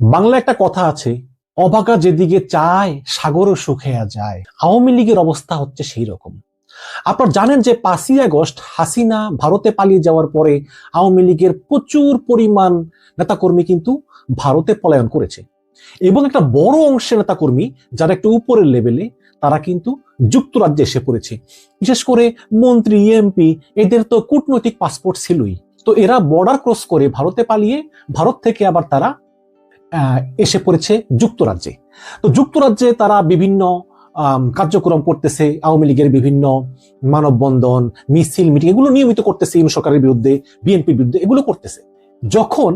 বাংলা একটা কথা আছে, অবাকা যেদিকে চায়, সাগরও শুকিয়ে যায়। আওয়ামী লীগের অবস্থা হচ্ছে সেই রকম আপনারা জানেন যে পাঁচই আগস্ট হাসিনা ভারতে পালিয়ে যাওয়ার পরে আওয়ামী লীগের প্রচুর পরিমাণ নেতাকর্মী কিন্তু ভারতে পলায়ন করেছে। এবং একটা বড় অংশের নেতাকর্মী, যারা একটু উপরের লেভেলে, তারা কিন্তু যুক্তরাজ্যে এসে পড়েছে। বিশেষ করে মন্ত্রী এমপি এদের তো কূটনৈতিক পাসপোর্ট ছিলই। তো এরা বর্ডার ক্রস করে ভারতে পালিয়ে, ভারত থেকে আবার তারা এসে পড়েছে যুক্তরাজ্যে। তো যুক্তরাজ্যে তারা বিভিন্ন কার্যক্রম করতেছে, আওয়ামী লীগের বিভিন্ন মানববন্ধন, মিছিল, মিটিং, এগুলো নিয়মিত করতেছে ইউনিট সরকারের বিরুদ্ধে, বিএনপির বিরুদ্ধে, এগুলো করতেছে। যখন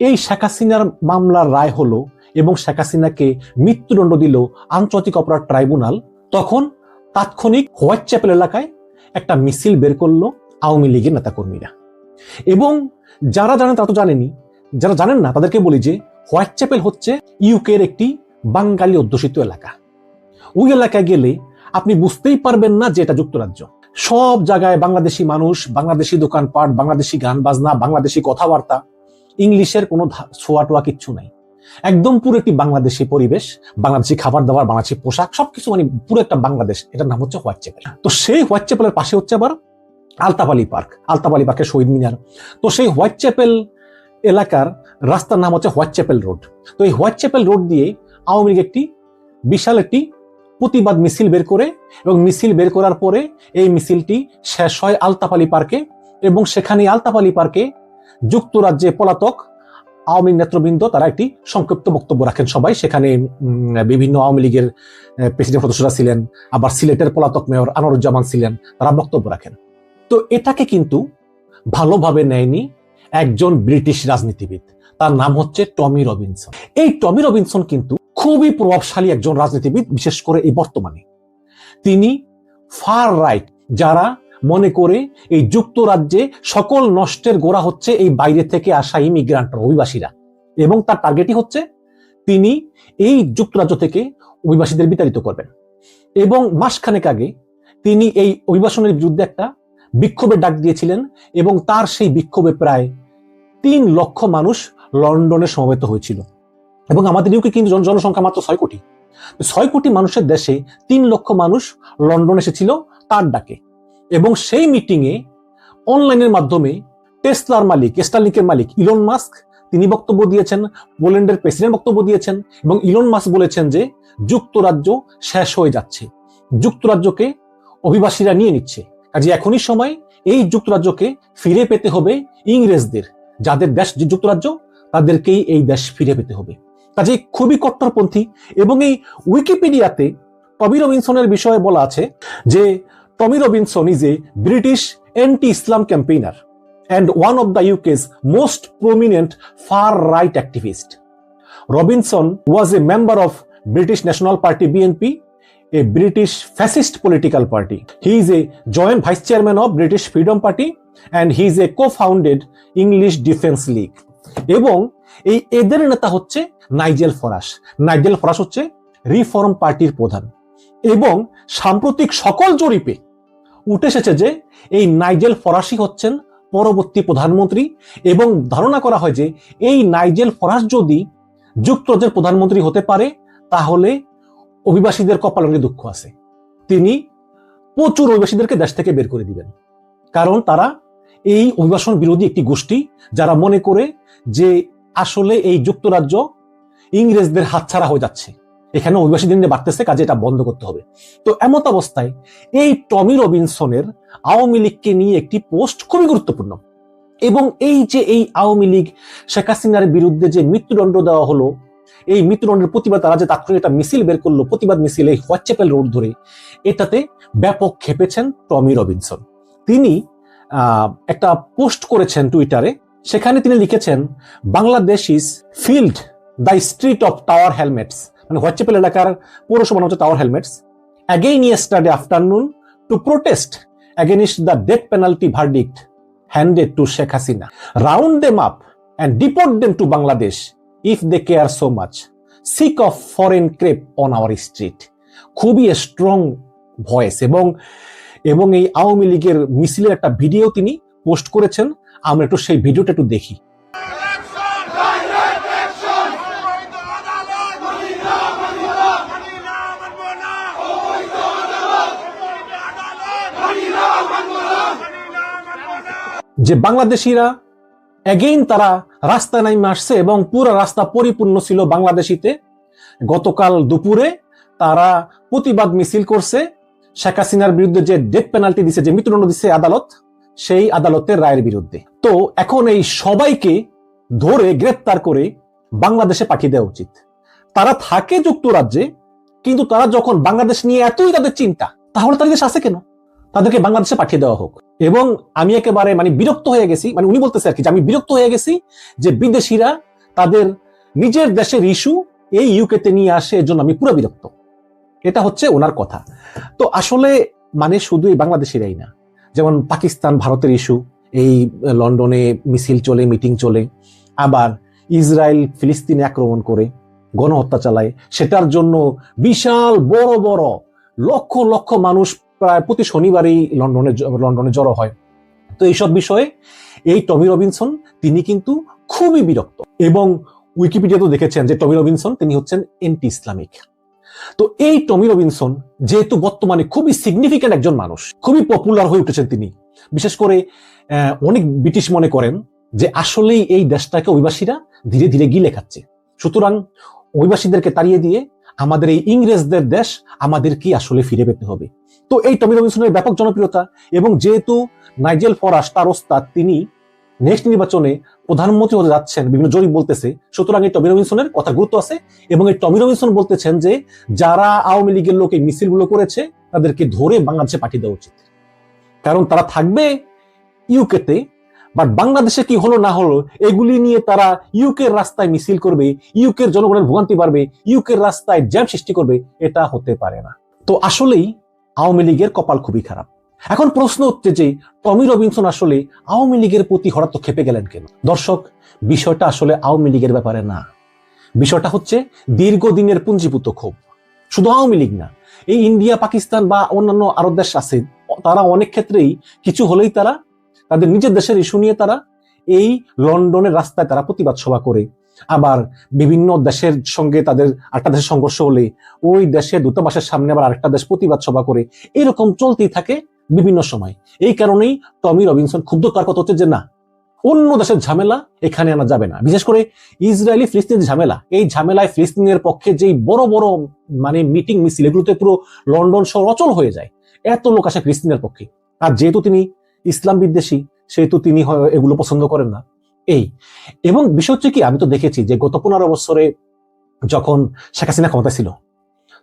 এই শেখ হাসিনার মামলার রায় হলো এবং শেখ হাসিনাকে মৃত্যুদণ্ড দিল আন্তর্জাতিক অপরাধ ট্রাইব্যুনাল, তখন তাৎক্ষণিক হোয়াইট চ্যাপেল এলাকায় একটা মিছিল বের করল আওয়ামী লীগের নেতাকর্মীরা। এবং যারা জানেন তারা তো জানেনি, যারা জানেন না তাদেরকে বলি যে হোয়াইট চ্যাপেল হচ্ছে ইউকের একটি বাঙালি অধ্যুষিত এলাকা। ওই এলাকায় গেলে আপনি বুঝতেই পারবেন না যে এটা যুক্তরাজ্য। সব জায়গায় বাংলাদেশি মানুষ, বাংলাদেশি দোকানপাট, বাংলাদেশি গান বাজনা বাংলাদেশি কথাবার্তা, ইংলিশের কোনো ধা- ছোঁয়া টোয়া কিচ্ছু নাই। একদম পুরো একটি বাংলাদেশি পরিবেশ, বাংলাদেশি খাবার দাবার, বাংলাদেশি পোশাক, সবকিছু মানে পুরো একটা বাংলাদেশ। এটার নাম হচ্ছে হোয়াইট চ্যাপেল তো সেই হোয়াইট চ্যাপেলের পাশে হচ্ছে আবার আলতাপালি পার্ক আলতাপালি পার্কের শহীদ মিনার। তো সেই হোয়াইট চ্যাপেল এলাকার রাস্তার নাম হচ্ছে হোয়াইট চ্যাপেল রোড। তো এই হোয়াইট চ্যাপেল রোড দিয়ে আওয়ামী লীগ একটি বিশাল একটি প্রতিবাদ মিছিল বের করে এবং মিছিল বের করার পরে এই মিছিলটি শেষ হয় আলতাপালি পার্কে এবং সেখানে আলতাপালি পার্কে যুক্তরাজ্যে পলাতক আওয়ামী নেতৃবৃন্দ তারা একটি সংক্ষিপ্ত বক্তব্য রাখেন সবাই। সেখানে বিভিন্ন আওয়ামী লীগের প্রেসিডেন্ট সদস্যরা ছিলেন, আবার সিলেটের পলাতক মেয়র আনোয়ারুজ্জামান ছিলেন, তারা বক্তব্য রাখেন। তো এটাকে কিন্তু ভালোভাবে নেয়নি একজন ব্রিটিশ রাজনীতিবিদ। তার নাম হচ্ছে টমি রবিনসন। এই টমি রবিনসন কিন্তু খুবই প্রভাবশালী একজন রাজনীতিবিদ, বিশেষ করে এই বর্তমানে। তিনি ফার রাইট যারা মনে করে এই যুক্তরাজ্যে সকল নষ্টের গোড়া হচ্ছে এই বাইরে থেকে আসা ইমিগ্রান্ট অভিবাসীরা। এবং তার টার্গেটই হচ্ছে তিনি এই যুক্তরাজ্য থেকে অভিবাসীদের বিতাড়িত করবেন। এবং মাসখানেক আগে তিনি এই অভিবাসনের বিরুদ্ধে একটা বিক্ষোভের ডাক দিয়েছিলেন এবং তার সেই বিক্ষোভে প্রায় তিন লক্ষ মানুষ লন্ডনে সমবেত হয়েছিল। এবং আমাদের ইউকে কিন্তু জনসংখ্যা মাত্র ছয় কোটি। ছয় কোটি মানুষের দেশে তিন লক্ষ মানুষ লন্ডন এসেছিল তার ডাকে। এবং সেই মিটিংয়ে অনলাইনের মাধ্যমে টেসলার মালিক স্টারলিংকের মালিক ইলন মাস্ক, তিনি বক্তব্য দিয়েছেন, পোল্যান্ডের প্রেসিডেন্ট বক্তব্য দিয়েছেন এবং ইলন মাস্ক বলেছেন যে যুক্তরাজ্য শেষ হয়ে যাচ্ছে। যুক্তরাজ্যকে অভিবাসীরা নিয়ে নিচ্ছে। কাজে এখনই সময় এই যুক্তরাজ্যকে ফিরে পেতে হবে ইংরেজদের, যাদের দেশ যুক্তরাজ্য তাদেরকেই এই দেশ ফিরে পেতে হবে। কাজে খুবই কট্টরপন্থী এবং এই উইকিপিডিয়াতে টমি রবিনসনের বিষয়ে বলা আছে যে, Tommy Robinson is a British anti Islam campaigner and one of the UK's most prominent far right activist Robinson was a member of British National Party BNP a British fascist political party He is a joint vice chairman of British Freedom Party and he is a co-founded English Defence League. এবং এই এদের নেতা হচ্ছে Nigel Farage. Nigel Farage হচ্ছে reform পার্টির প্রধান এবং সাম্প্রতিক সকল জরিপে উঠে এসেছে যে এই নাইজেল ফরাসি হচ্ছেন পরবর্তী প্রধানমন্ত্রী এবং ধারণা করা হয় যে এই নাইজেল ফরাস যদি যুক্তরাজ্যের প্রধানমন্ত্রী হতে পারে, তাহলে অভিবাসীদের কপালে অনেক দুঃখ আছে। তিনি প্রচুর অভিবাসীদেরকে দেশ থেকে বের করে দিবেন। কারণ তারা এই অভিবাসন বিরোধী একটি গোষ্ঠী যারা মনে করে যে আসলে এই যুক্তরাজ্য ইংরেজদের হাতছাড়া হয়ে যাচ্ছে। এখানে অভিবাসী দিন বাড়তেছে, কাজে এটা বন্ধ করতে হবে। তো এমত অবস্থায় এই টমি রবিনসনের আওয়ামী লীগকে নিয়ে একটি পোস্ট খুবই গুরুত্বপূর্ণ। এবং এই যে এই আওয়ামী লীগ, শেখ হাসিনার বিরুদ্ধে যে মৃত্যুদণ্ড দেওয়া হলো, এই মৃত্যুদণ্ডের প্রতিবাদ তারা যে তাৎক্ষণিক একটা মিছিল বের করল, প্রতিবাদ মিছিল এই হোয়াটসঅ্যাপেল রোড ধরে, এটাতে ব্যাপক খেপেছেন টমি রবিনসন। তিনি একটা পোস্ট করেছেন টুইটারে, সেখানে তিনি লিখেছেন, Bangladesh is filled the street of Tower Hamlets মানে হোয়াটচেপেল এলাকার পৌরসভা হচ্ছে Tower Hamlets again yesterday afternoon to protest against the death penalty verdict handed to Sheikh Hasina round them up and deport them to Bangladesh if they care so much sick of foreign crap on our street খুবই strong voice এবং এবং এই আওয়ামী লীগের মিছিলের একটা video তিনি post করেছেন। আমরা একটু সেই ভিডিওটা একটু দেখি। যে বাংলাদেশিরা এগেইন তারা রাস্তায় নাইমে আসছে এবং পুরো রাস্তা পরিপূর্ণ ছিল বাংলাদেশিতে। গতকাল দুপুরে তারা প্রতিবাদ মিছিল করছে। শেখ হাসিনার বিরুদ্ধে যে ডেথ পেনাল্টি দিছে, যে মৃত্যুদণ্ড দিচ্ছে আদালত, সেই আদালতের রায়ের বিরুদ্ধে। তো এখন এই সবাইকে ধরে গ্রেপ্তার করে বাংলাদেশে পাঠিয়ে দেওয়া উচিত। তারা থাকে যুক্তরাজ্যে, কিন্তু তারা যখন বাংলাদেশ নিয়ে এতই তাদের চিন্তা, তাহলে তাদের দেশ আছে কেন? তাদেরকে বাংলাদেশে পাঠিয়ে দেওয়া হোক। এবং আমি একেবারে মানে বিরক্ত হয়ে গেছি মানে উনি বলতেছে আর কি যে আমি বিরক্ত হয়ে গেছি যে বিদেশিরা তাদের নিজের দেশের ইস্যু এই ইউকেতে নিয়ে আসে, এর জন্য আমি পুরো বিরক্ত। এটা হচ্ছে ওনার কথা। তো আসলে মানে শুধু এই বাংলাদেশেরাই না, যেমন পাকিস্তান, ভারতের ইস্যু, এই লন্ডনে মিছিল চলে, মিটিং চলে, আবার ইসরায়েল, ফিলিস্তিনে আক্রমণ করে, গণহত্যা চালায়, সেটার জন্য বিশাল বড় বড় লক্ষ লক্ষ মানুষ প্রায় প্রতি শনিবারই লন্ডনে লন্ডনে জড়ো হয়। তো এইসব বিষয়ে এই টমি রবিনসন, তিনি কিন্তু খুবই বিরক্ত। এবং উইকিপিডিয়া তো দেখেছেন যে টমি রবিনসন, তিনি হচ্ছেন এন্টি ইসলামিক তো এই টমি রবিনসন যেহেতু বর্তমানে খুবই সিগনিফিক্যান্ট একজন মানুষ, খুবই পপুলার হয়ে উঠেছেন তিনি। বিশেষ করে অনেক ব্রিটিশ মনে করেন যে আসলেই এই দেশটাকে অভিবাসীরা ধীরে ধীরে গিলে খাচ্ছে। সুতরাং অভিবাসীদেরকে তাড়িয়ে দিয়ে আমাদের এই ইংরেজদের দেশ আমাদেরকে আসলে ফিরে পেতে হবে। তো এই টমি রবিনসনের ব্যাপক জনপ্রিয়তা এবং যেহেতু নাইজেল ফরাস তার ওস্তাদ তিনি নেক্সট নির্বাচনে প্রধানমন্ত্রী হতে যাচ্ছেন বিভিন্ন জরিপ বলতেছে। সুতরাং এই টমি রবিনসনের কথা গুরুত্ব আছে এবং এই টমি রবিনসন বলতেছেন যে, যারা আওয়ামী লীগের লোক এই মিছিলগুলো করেছে, তাদেরকে ধরে বাংলাদেশে পাঠিয়ে দেওয়া উচিত। কারণ তারা থাকবে ইউকেতে, বাট বাংলাদেশে কি হলো না হলো, এগুলি নিয়ে তারা ইউকের রাস্তায় মিছিল করবে, ইউকের জনগণের ভোগান্তি বাড়বে, ইউকের রাস্তায় জ্যাম সৃষ্টি করবে, এটা হতে পারে না। তো আসলেই আওয়ামী লীগের কপাল খুবই খারাপ। এখন প্রশ্ন হচ্ছে যে, টমি রবিনসন আসলে আওয়ামী লীগের প্রতি হঠাৎ খেপে গেলেন কেন? দর্শক, বিষয়টা আসলে আওয়ামী লীগের ব্যাপারে না। বিষয়টা হচ্ছে দীর্ঘদিনের পুঞ্জীভূত ক্ষোভ। শুধু আওয়ামী লীগ না, এই ইন্ডিয়া, পাকিস্তান বা অন্যান্য আরব দেশ আছে, তারা অনেক ক্ষেত্রেই কিছু হলেই তারা তাদের নিজের দেশের ইস্যু নিয়ে তারা এই লন্ডনের রাস্তায় তারা প্রতিবাদ সভা করে। আবার বিভিন্ন দেশের সঙ্গে তাদের আরেকটা দেশের সংঘর্ষ হলে ওই দেশের দূতাবাসের সামনে আবার আরেকটা দেশ প্রতিবাদ সভা করে। এরকম চলতেই থাকে বিভিন্ন সময়। এই কারণেই টমি রবিনসন ক্ষুব্ধ তার কথা হচ্ছে যে না, অন্য দেশের ঝামেলা এখানে আনা যাবে না। বিশেষ করে ইসরায়েলি ফিলিস্তিনের ঝামেলা। এই ঝামেলায় ফিলিস্তিনের পক্ষে যেই বড় বড় মানে মিটিং মিছিল, এগুলোতে পুরো লন্ডন শহর অচল হয়ে যায়। এত লোক আসে ফিলিস্তিনের পক্ষে। আর যেহেতু তিনি ইসলাম বিদ্বেষী, সেহেতু তিনি এগুলো পছন্দ করেন না। এই। এবং বিষয় হচ্ছে কি, আমি তো দেখেছি যে গত পনেরো বছরে যখন শেখ হাসিনা ক্ষমতা ছিল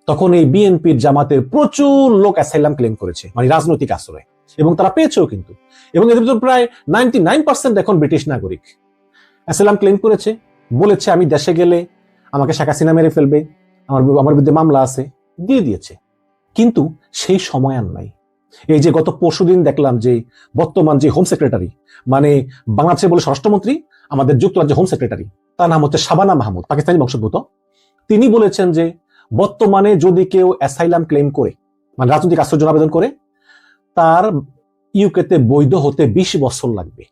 তখন এই বিএনপির জামাতের প্রচুর লোক অ্যাসাইলাম ক্লেম করেছে মানে রাজনৈতিক আশ্রয়। এবং তারা পেয়েছেও কিন্তু। এবং এদের ভিতর প্রায় নাইনটি নাইন পার্সেন্ট এখন ব্রিটিশ নাগরিক। অ্যাসাইলাম ক্লেম করেছে, বলেছে আমি দেশে গেলে আমাকে শেখ হাসিনা মেরে ফেলবে, আমার আমার বিরুদ্ধে মামলা আছে, দিয়ে দিয়েছে। কিন্তু সেই সময় আর নাই। এই যে গত পরশুদিন দেখলাম যে বর্তমান যে হোম সেক্রেটারি মানে বাংলাদেশের বলে স্বরাষ্ট্রমন্ত্রী, আমাদের যুক্তরাজ্যের হোম সেক্রেটারি, তার নাম হচ্ছে শাবানা মাহমুদ, পাকিস্তানি বংশোদ্ভূত। তিনি বলেছেন যে বর্তমানে যদি কেউ অ্যাসাইলাম ক্লেম করে মানে রাজনৈতিক জন্য আবেদন করে, তার ইউকেতে বৈধ হতে বিশ বছর লাগবে।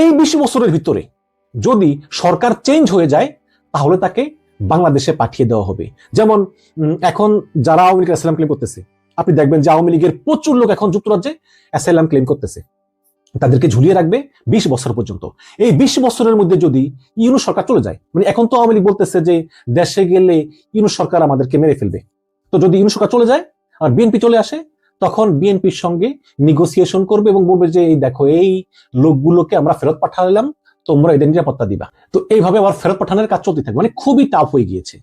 এই বিশ বছরের ভিতরে যদি সরকার চেঞ্জ হয়ে যায়, তাহলে তাকে বাংলাদেশে পাঠিয়ে দেওয়া হবে। যেমন এখন যারা আওয়ামী লীগের অ্যাসাইলাম ক্লেম করতেছে, আপনি দেখবেন যে আওয়ামী লীগের প্রচুর লোক এখন যুক্তরাজ্যে অ্যাসাইলাম ক্লেম করতেছে। তাদেরকে ঝুলিয়ে রাখবে বিশ বছর পর্যন্ত। এই বিশ বছরের মধ্যে যদি ইউনু সরকার চলে যায় মানে এখন তো আওয়ামী লীগ বলতেছে যে দেশে গেলে ইউনু সরকার আমাদেরকে মেরে ফেলবে। তো যদি ইউনু সরকার চলে যায় আর বিএনপি চলে আসে, তখন বিএনপির সঙ্গে নিগোসিয়েশন করবে এবং বলবে যে, এই দেখো, এই লোকগুলোকে আমরা ফেরত পাঠালাম, তোমরা এদের নিরাপত্তা দিবা। তো এইভাবে আবার ফেরত পাঠানোর কাজ চলতে থাকবে মানে খুবই টাফ হয়ে গিয়েছে।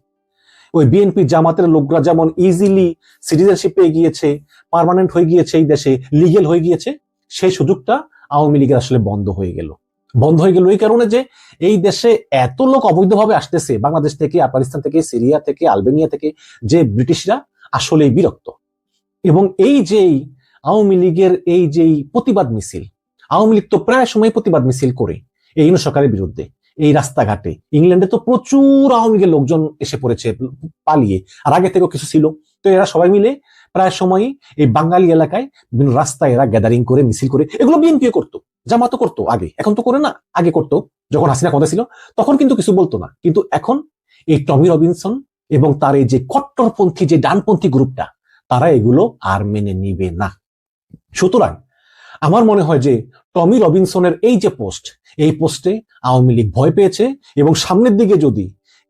ওই বিএনপি জামাতের লোকরা যেমন ইজিলি সিটিজেনশিপ পেয়ে গিয়েছে পার্মানেন্ট হয়ে গিয়েছে এই দেশে লিগেল হয়ে গিয়েছে, সেই সুযোগটা আওয়ামী লীগের আসলে বন্ধ হয়ে গেল। বন্ধ হয়ে গেল এই কারণে যে এই দেশে এত লোক অবৈধভাবে আসতেছে, বাংলাদেশ থেকে, আফগানিস্তান থেকে, সিরিয়া থেকে, আলবেনিয়া থেকে, যে ব্রিটিশরা আসলে বিরক্ত। এবং এই যেই আওয়ামী লীগের এই যেই প্রতিবাদ মিছিল, আওয়ামী লীগ তো প্রায় সময় প্রতিবাদ মিছিল করে এই সরকারের বিরুদ্ধে, এই রাস্তাঘাটে। ইংল্যান্ডে তো প্রচুর আওয়ামী লীগের লোকজন এসে পড়েছে, পালিয়ে। আর আগে থেকেও কিছু ছিল। তো এরা সবাই মিলে প্রায় সময়ই এই বাঙালি এলাকায় বিভিন্ন রাস্তায় এরা গ্যাদারিং করে, মিছিল করে, এগুলো বিএনপি করতো, জামাতও করতো আগে, এখন তো করে না, আগে করতো, যখন হাসিনা ক্ষমতা ছিল, তখন কিন্তু কিছু বলতো না, কিন্তু এখন এই টমি রবিনসন এবং তার এই যে কট্টরপন্থী, যে ডানপন্থী গ্রুপটা, তারা এগুলো আর মেনে নিবে না। সুতরাং আমার মনে হয় যে টমি রবিনসনের এই যে পোস্ট, এই পোস্টে আওয়ামী লীগ ভয় পেয়েছে এবং সামনের দিকে যদি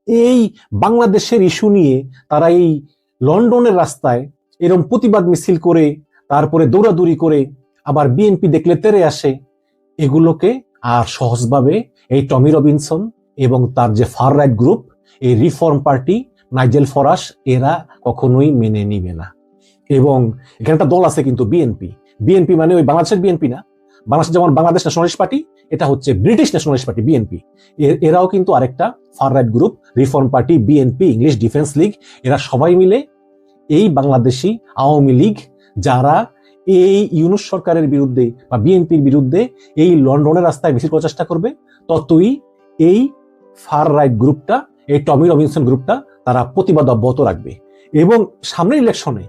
এই বাংলাদেশের ইস্যু নিয়ে তারা এই লন্ডনের রাস্তায় এরকম প্রতিবাদ মিছিল করে, তারপরে দৌড়াদৌড়ি করে আবার বিএনপি দেখলে তেরে আসে। এগুলোকে আর সহজভাবে এই টমি রবিনসন এবং তার যে ফার রাইট গ্রুপ, এই রিফর্ম পার্টি, নাইজেল ফরাস, এরা কখনোই মেনে নিবে না। এবং এখানে একটা দল আছে কিন্তু বিএনপি বিএনপি মানে ওই বাংলাদেশের বিএনপি না। বাংলাদেশ যেমন বাংলাদেশ ন্যাশনালিস্ট পার্টি এটা হচ্ছে ব্রিটিশ ন্যাশনালিস্ট পার্টি বিএনপি এরাও কিন্তু আরেকটা far right group, reform party BNP English defence league এরা সবাই মিলে এই বাংলাদেশি আওয়ামী লীগ যারা এই ইউনুস সরকারের বিরুদ্ধে বা বিএনপির বিরুদ্ধে এই লন্ডনের রাস্তায় মিছিল করার চেষ্টা করবে, ততই এই ফার রাইট গ্রুপটা, এই টমি রবিনসন গ্রুপটা তারা প্রতিবাদ অব্যাহত রাখবে। এবং সামনের ইলেকশনে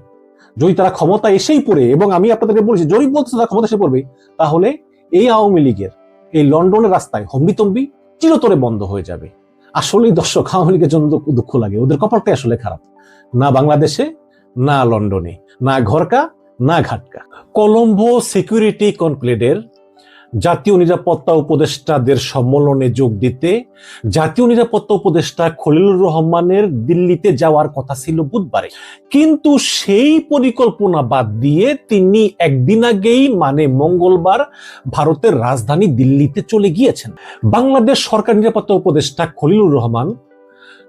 যদি তারা ক্ষমতা এসেই পড়ে, এবং আমি আপনাদেরকে বলছি জরিপ বলতে তারা ক্ষমতা এসে পড়বে, তাহলে এই আওয়ামী লীগের এই লন্ডনের রাস্তায় হম্বিতম্বি চিরতরে বন্ধ হয়ে যাবে। আসলেই দর্শক, আওয়ামী লীগের জন্য দুঃখ লাগে, ওদের কপালটাই আসলে খারাপ। না বাংলাদেশে না লন্ডনে, না ঘরকা, না ঘাটকা। কলম্বো সিকিউরিটি কনক্লেডের জাতীয় নিরাপত্তা উপদেষ্টাদের সম্মেলনে যোগ দিতে জাতীয় নিরাপত্তা উপদেষ্টা খলিলুর রহমানের দিল্লিতে যাওয়ার কথা ছিল বুধবারে। কিন্তু সেই পরিকল্পনা বাদ দিয়ে তিনি একদিন আগেই মানে মঙ্গলবার ভারতের রাজধানী দিল্লিতে চলে গিয়েছেন। বাংলাদেশ সরকার নিরাপত্তা উপদেষ্টা খলিলুর রহমান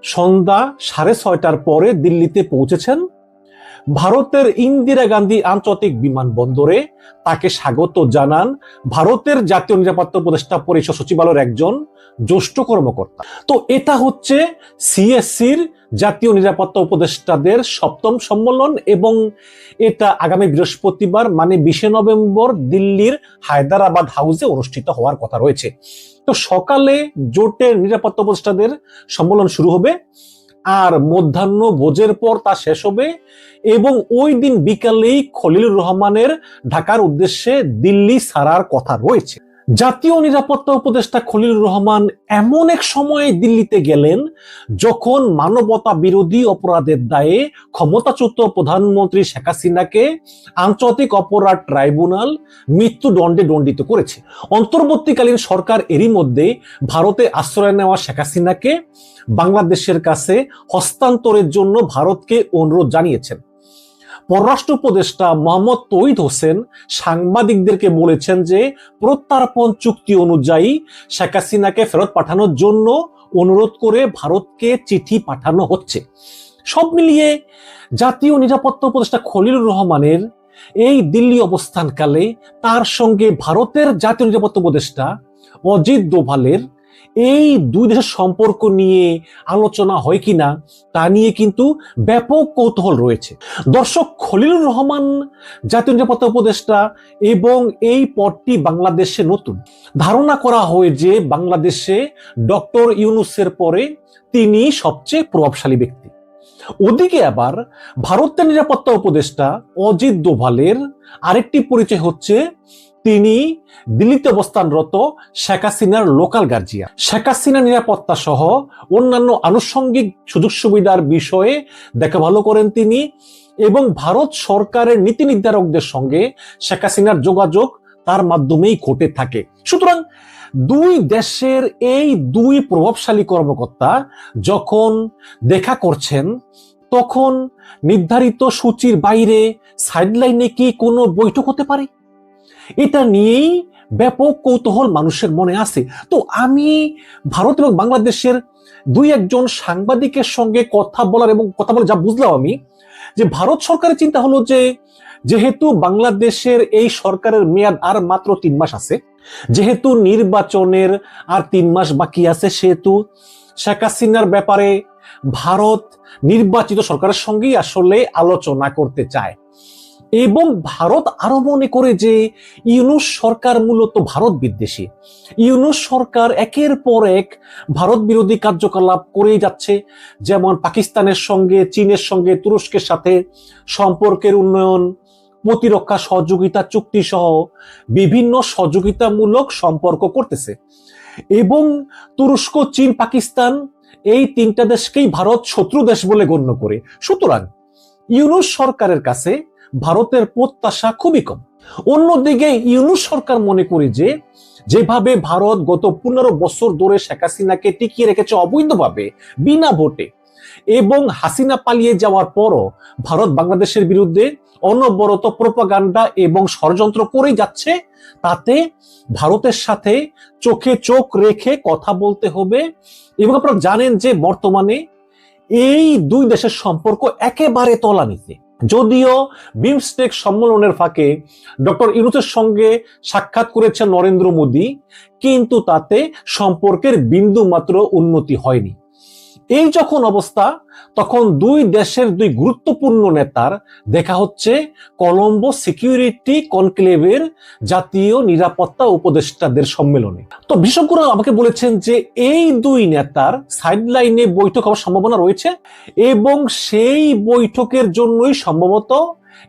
সন্ধ্যা সাড়ে ছয়টার পরে দিল্লিতে পৌঁছেছেন। ভারতের ইন্দিরা গান্ধী আন্তর্জাতিক বিমানবন্দরে তাকে স্বাগত জানান ভারতের জাতীয় নিরাপত্তা উপদেষ্টা পরিষদ সচিবালয়ের একজন জ্যেষ্ঠ কর্মকর্তা। তো এটা হচ্ছে সিএসসির জাতীয় নিরাপত্তা উপদেষ্টাদের সপ্তম সম্মেলন এবং এটা আগামী বৃহস্পতিবার মানে বিশে নভেম্বর দিল্লির হায়দ্রাবাদ হাউসে অনুষ্ঠিত হওয়ার কথা রয়েছে। তো সকালে জোটের নিরাপত্তা উপদেষ্টাদের সম্মেলন শুরু হবে। আর মধ্যাহ্ন ভোজের পর তা শেষ হবে এবং ওই দিন বিকালেই খলিলুর রহমানের ঢাকার উদ্দেশ্যে দিল্লি ছাড়ার কথা রয়েছে। জাতীয় নিরাপত্তা উপদেষ্টা খলিলুর রহমান এমন এক সময়ে দিল্লিতে গেলেন যখন মানবতা বিরোধী অপরাধের দায়ে ক্ষমতাচ্যুত প্রধানমন্ত্রী শেখ হাসিনাকে আন্তর্জাতিক অপরাধ ট্রাইব্যুনাল মৃত্যুদণ্ডে দণ্ডিত করেছে। অন্তর্বর্তীকালীন সরকার এরই মধ্যে ভারতে আশ্রয় নেওয়া শেখ হাসিনাকে বাংলাদেশের কাছে হস্তান্তরের জন্য ভারতকে অনুরোধ জানিয়েছেন। পররাষ্ট্র উপদেষ্টা মোহাম্মদ তৈদ হোসেন সাংবাদিকদেরকে বলেছেন যে প্রত্যার্পণ চুক্তি অনুযায়ী শেখ হাসিনাকে ফেরত পাঠানোর জন্য অনুরোধ করে ভারতকে চিঠি পাঠানো হচ্ছে। সব মিলিয়ে জাতীয় নিরাপত্তা উপদেষ্টা খলিলুর রহমানের এই দিল্লি অবস্থানকালে তার সঙ্গে ভারতের জাতীয় নিরাপত্তা উপদেষ্টা অজিত দোভালের এই দুই দেশের সম্পর্ক নিয়ে আলোচনা হয় কিনা তা নিয়ে কিন্তু ব্যাপক কৌতূহল রয়েছে। দর্শক খলিলুর রহমান, জাতীয় নিরাপত্তা উপদেষ্টা এবং এই পদটি বাংলাদেশে নতুন। ধারণা করা হয় যে বাংলাদেশে ডক্টর ইউনুসের পরে তিনি সবচেয়ে প্রভাবশালী ব্যক্তি। ওদিকে আবার ভারতের নিরাপত্তা উপদেষ্টা অজিত দোভালের আরেকটি পরিচয় হচ্ছে তিনি দিল্লিতে অবস্থানরত শেখ হাসিনার লোকাল গার্জিয়ান শেখ হাসিনা নিরাপত্তা সহ অন্যান্য আনুষঙ্গিক সুযোগ সুবিধার বিষয়ে দেখা ভালো করেন তিনি এবং ভারত সরকারের নীতি নির্ধারকদের সঙ্গে শেখ হাসিনার যোগাযোগ তার মাধ্যমেই ঘটে থাকে। সুতরাং দুই দেশের এই দুই প্রভাবশালী কর্মকর্তা যখন দেখা করছেন, তখন নির্ধারিত সূচির বাইরে সাইডলাইনে কি কোনো বৈঠক হতে পারে? এটা নিয়েই ব্যাপক কৌতূহল মানুষের মনে আছে। তো আমি ভারত এবং বাংলাদেশের দুই একজন সাংবাদিকের সঙ্গে কথা বলার এবং কথা বলে যা বুঝলাম আমি, যে ভারত সরকারের চিন্তা হলো যে, যেহেতু বাংলাদেশের এই সরকারের মেয়াদ আর মাত্র তিন মাস আছে, যেহেতু নির্বাচনের আর তিন মাস বাকি আছে, সেহেতু শেখ হাসিনার ব্যাপারে ভারত নির্বাচিত সরকারের সঙ্গেই আসলে আলোচনা করতে চায়। এবং ভারত আরও মনে করে যে ইউনুস সরকার মূলত ভারত বিদ্বেষী। ইউনুস সরকার একের পর এক ভারত বিরোধী কার্যকলাপ করেই যাচ্ছে। যেমন পাকিস্তানের সঙ্গে, চীনের সঙ্গে, তুরস্কের সাথে সম্পর্কের উন্নয়ন, প্রতিরক্ষা সহযোগিতা, চুক্তি সহ বিভিন্ন সহযোগিতামূলক সম্পর্ক করতেছে। এবং তুরস্ক, চীন, পাকিস্তান এই তিনটা দেশকেই ভারত শত্রু দেশ বলে গণ্য করে। সুতরাং ইউনুস সরকারের কাছে ভারতের প্রত্যাশা খুবই কম। অন্যদিকে ইউনুস সরকার মনে করি যে, যেভাবে ভারত গত পনেরো বছর ধরে শেখ হাসিনাকে টিকিয়ে রেখেছে অবৈধভাবে, বিনা ভোটে, এবং হাসিনা পালিয়ে যাওয়ার পরও ভারত বাংলাদেশের বিরুদ্ধে অনবরত প্রোপাগান্ডা এবং ষড়যন্ত্র করেই যাচ্ছে, তাতে ভারতের সাথে চোখে চোখ রেখে কথা বলতে হবে, এবং আপনারা জানেন যে বর্তমানে এই দুই দেশের সম্পর্ক একেবারে তলানিতে। যদিও বিমস্টেক সম্মেলনের ফাঁকে ডক্টর ইউনুসের সঙ্গে সাক্ষাৎ করেছেন নরেন্দ্র মোদী, কিন্তু তাতে সম্পর্কের বিন্দু মাত্র উন্নতি হয়নি। এই যখন অবস্থা, তখন দুই দেশের দুই গুরুত্বপূর্ণ নেতার দেখা হচ্ছে কলম্বো সিকিউরিটি কনক্লেভের জাতীয় নিরাপত্তা উপদেষ্টাদের সম্মেলনে। তো বিশেষজ্ঞরা আমাকে বলেছেন যে এই দুই নেতার সাইডলাইনে বৈঠক হওয়ার সম্ভাবনা রয়েছে এবং সেই বৈঠকের জন্যই সম্ভবত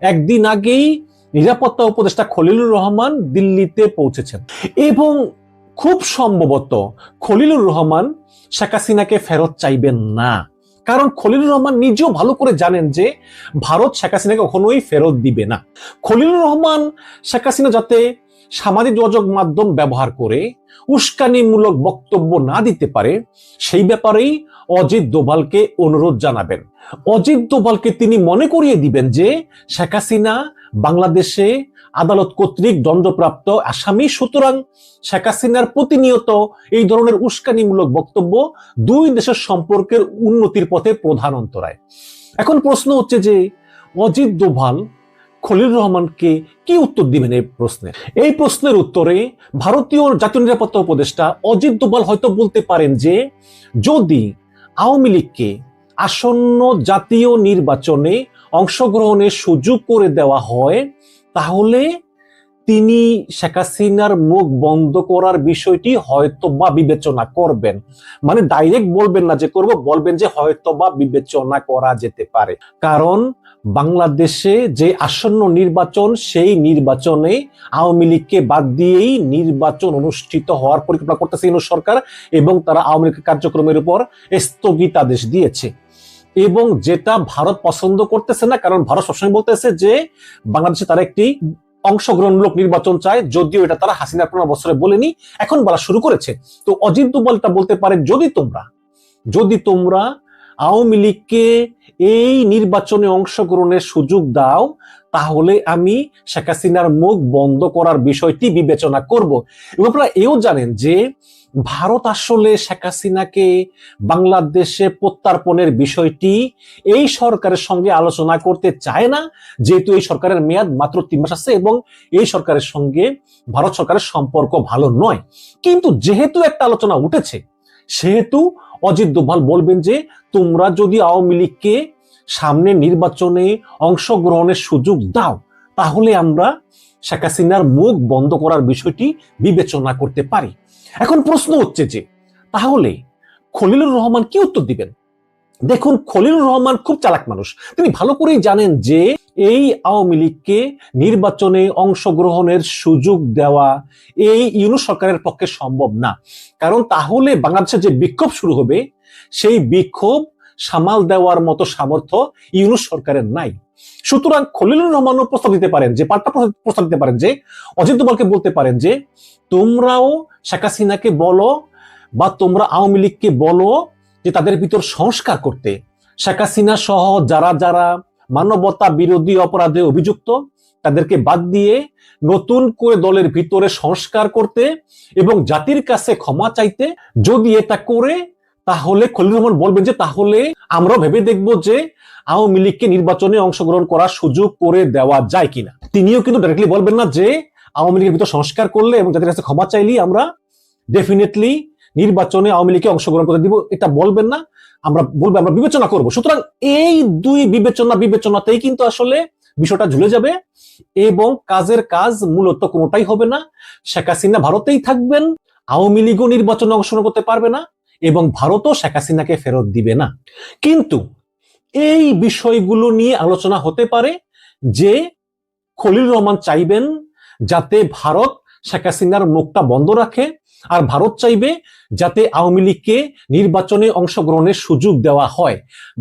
একদিন আগেই নিরাপত্তা উপদেষ্টা খলিলুর রহমান দিল্লিতে পৌঁছেছেন। এবং খুব সম্ভবত খলিলুর রহমান শেখ হাসিনাকে ফেরত চাইবেন না। কারণ খলিলুর রহমান নিজেও ভালো করে জানেন যে ভারত শেখ হাসিনাকে কখনোই ফেরত দিবে না। খলিলুর রহমান শেখ হাসিনা যাতে সামাজিক যোগাযোগ মাধ্যম ব্যবহার করে উস্কানিমূলক বক্তব্য না দিতে পারে, সেই ব্যাপারেই অজিত দোভালকে অনুরোধ জানাবেন। অজিত দোভালকে তিনি মনে করিয়ে দিবেন যে শেখ হাসিনা বাংলাদেশে আদালত কর্তৃক দণ্ডপ্রাপ্ত আসামি। সুতরাং শেখ হাসিনার প্রতিনিয়ত এই ধরনের উস্কানিমূলক বক্তব্য দুই দেশের সম্পর্কের উন্নতির পথে প্রধান অন্তরায়। এখন প্রশ্ন হচ্ছে যে, অজিত দোভাল খলিল রহমানকে কি উত্তর দিবেন এই প্রশ্নে? এই প্রশ্নের উত্তরে ভারতীয় জাতীয় নিরাপত্তা উপদেষ্টা অজিত দোভাল হয়তো বলতে পারেন যে, যদি আওয়ামী লীগকে আসন্ন জাতীয় নির্বাচনে অংশগ্রহণের সুযোগ করে দেওয়া হয় তাহলে তিনি শেখ হাসিনার মুখ বন্ধ করার বিষয়টি হয়তো বা বিবেচনা করবেন। মানে ডাইরেক্ট বলবেন না যে করব, বলবেন যে হয়তো বা বিবেচনা করা যেতে পারে। কারণ বাংলাদেশে যে আসন্ন নির্বাচন, সেই নির্বাচনে আওয়ামী লীগকে বাদ দিয়েই নির্বাচন অনুষ্ঠিত হওয়ার পরিকল্পনা করতেছে সরকার এবং তারা আওয়ামী লীগের কার্যক্রমের উপর স্থগিতাদেশ দিয়েছে। এবং যেটা ভারত পছন্দ করতেছে না, কারণ ভারত সবসময় বলতেছে যে বাংলাদেশে তারা একটি অংশগ্রহণমূলক নির্বাচন চায়, যদিও এটা তারা হাসিনা পনেরো বছরে বলেনি, এখন বলা শুরু করেছে। তো অজিত দুবলটা বলতে পারে, যদি তোমরা যদি তোমরা আওয়ামী লীগকে এই নির্বাচনে অংশগ্রহণের সুযোগ দাও, তাহলে আমি শেখ হাসিনার মুখ বন্ধ করার বিষয়টি বিবেচনা করব। এবং আপনারা এও জানেন যে ভারত আসলে শেখ হাসিনাকে বাংলাদেশে প্রত্যার্পণের বিষয়টি এই সরকারের সঙ্গে আলোচনা করতে চায় না, যেহেতু এই সরকারের মেয়াদ মাত্র তিন মাস আছে এবং এই সরকারের সঙ্গে ভারত সরকারের সম্পর্ক ভালো নয়। কিন্তু যেহেতু একটা আলোচনা উঠেছে, সেহেতু অজিত দোভাল বলবেন যে, তোমরা যদি আওয়ামী লীগকে সামনে নির্বাচনে অংশগ্রহণের সুযোগ দাও, তাহলে আমরা শেখ হাসিনার মুখ বন্ধ করার বিষয়টি বিবেচনা করতে পারি। এখন প্রশ্ন হচ্ছে যে, তাহলে খলিলুর রহমান কি উত্তর দিবেন? দেখুন, খলিলুর রহমান খুব চালাক মানুষ। তিনি ভালো করেই জানেন যে, এই আওয়ামী লীগকে নির্বাচনে অংশগ্রহণের সুযোগ দেওয়া এই ইউনুস সরকারের পক্ষে সম্ভব না। কারণ তাহলে বাংলাদেশে যে বিক্ষোভ শুরু হবে, সেই বিক্ষোভ সামাল দেওয়ার মতো সামর্থ্য ইউনুস সরকারের নাই। সুতরাং খলিলুর রহমানও প্রস্তাব দিতে পারেন যে পাল্টা প্রস্তাব দিতে পারেন যে, অজিত দোভালকে বলতে পারেন যে, তোমরাও শেখ হাসিনাকে বলো বা তোমরা আওয়ামী লীগকে বলো যে, তাদের ভিতর সংস্কার করতে। শেখ হাসিনা সহ যারা যারা মানবতা বিরোধী অপরাধে অভিযুক্ত, তাদেরকে বাদ দিয়ে নতুন করে দলের ভিতরে সংস্কার করতে এবং জাতির কাছে ক্ষমা চাইতে, যদি এটা করে তাহলে খলিল রহমান বলবেন যে, তাহলে আমরা ভেবে দেখব যে আওয়ামী লীগকে নির্বাচনে অংশগ্রহণ করার সুযোগ করে দেওয়া যায় কিনা। তিনিও কিন্তু ডাইরেক্টলি বলবেন না যে, আওয়ামী লীগের ভিতর সংস্কার করলে এবং যাদের কাছে ক্ষমা চাইলেই আমরা ডেফিনেটলি নির্বাচনে আওয়ামী লীগকে অংশগ্রহণ করতে দিব। এটা বলবেন না, আমরা বলব, আমরা বিবেচনা করব। সুতরাং এই দুই বিবেচনা, বিবেচনাতেই কিন্তু আসলে বিষয়টা ঝুলে যাবে এবং কাজের কাজ মূলত কোনোটাই হবে না। শেখ হাসিনা ভারতেই থাকবেন, আওয়ামী লীগও নির্বাচনে অংশগ্রহণ করতে পারবে না। এবং ভারতও শেখ হাসিনাকে ফেরত দিবে না। কিন্তু এই বিষয়গুলো নিয়ে আলোচনা হতে পারে যে খলিল রহমান চাইবেন যাতে ভারত শেখ হাসিনার মুখটা বন্ধ রাখে আর ভারত চাইবে যাতে আওয়ামী লীগকে নির্বাচনে অংশগ্রহণের সুযোগ দেওয়া হয়।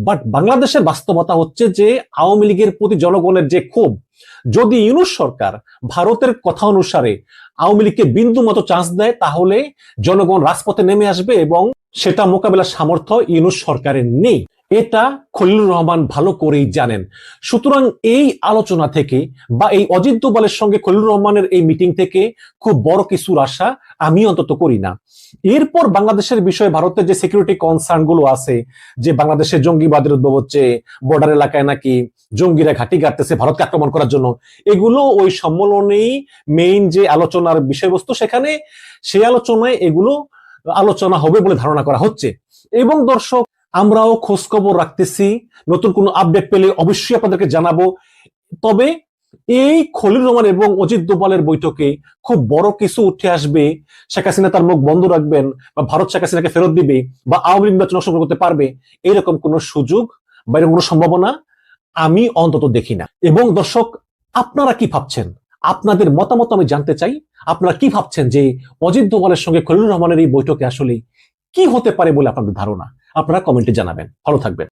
বাট বাংলাদেশের বাস্তবতা হচ্ছে যে আওয়ামী লীগের প্রতি জনগণের যে ক্ষোভ, যদি ইউনুস সরকার ভারতের কথা অনুসারে আওয়ামী লীগকে বিন্দু মতো চান্স দেয়, তাহলে জনগণ রাজপথে নেমে আসবে এবং সেটা মোকাবেলার সামর্থ্য ইউনুস সরকারের নেই। এটা খলিলুর রহমান ভালো করেই জানেন। সুতরাং এই আলোচনা থেকে বা এই অজিত দোবালের সঙ্গে খলিলুর রহমানের এই মিটিং থেকে খুব বড় কিছুর আশা আমি অন্তত করি না। এরপর বাংলাদেশের বিষয়ে ভারতের যে সিকিউরিটি কনসার্নগুলো আছে, যে বাংলাদেশে জঙ্গিবাদের উদ্ভব হচ্ছে বর্ডার এলাকায় নাকি জঙ্গিরা ঘাঁটি গাড়তেছে ভারতকে আক্রমণ করার জন্য, এগুলো ওই সম্মেলনেই মেইন যে আলোচনার বিষয়বস্তু সেখানে, সেই আলোচনায় এগুলো আলোচনা হবে বলে ধারণা করা হচ্ছে। এবং দর্শক, আমরাও খোঁজ খবর রাখতেছি। নতুন কোনো আপডেট পেলে অবশ্যই আপনাদেরকে জানাব। তবে এই খলিল রহমান এবং অজিত দোবালের বৈঠকে খুব বড় কিছু উঠে আসবে। শেখ হাসিনা তার মুখ বন্ধ রাখবেন বা ভারত শেখ হাসিনাকে ফেরত দিবে বা আওয়ামী লীগ নির্বাচন অংশগ্রহণ করতে পারবে, এরকম কোনো সুযোগ বা এরকম কোনো সম্ভাবনা আমি অন্তত দেখি না। এবং দর্শক, আপনারা কি ভাবছেন? আপনাদের মতামত আমি জানতে চাই। আপনারা কি ভাবছেন যে অজিত দোবালের সঙ্গে খলিলুর রহমানের এই বৈঠকে আসলে কি হতে পারে বলে আপনাদের ধারণা? আপনারা কমেন্টে জানাবেন। ভালো থাকবেন।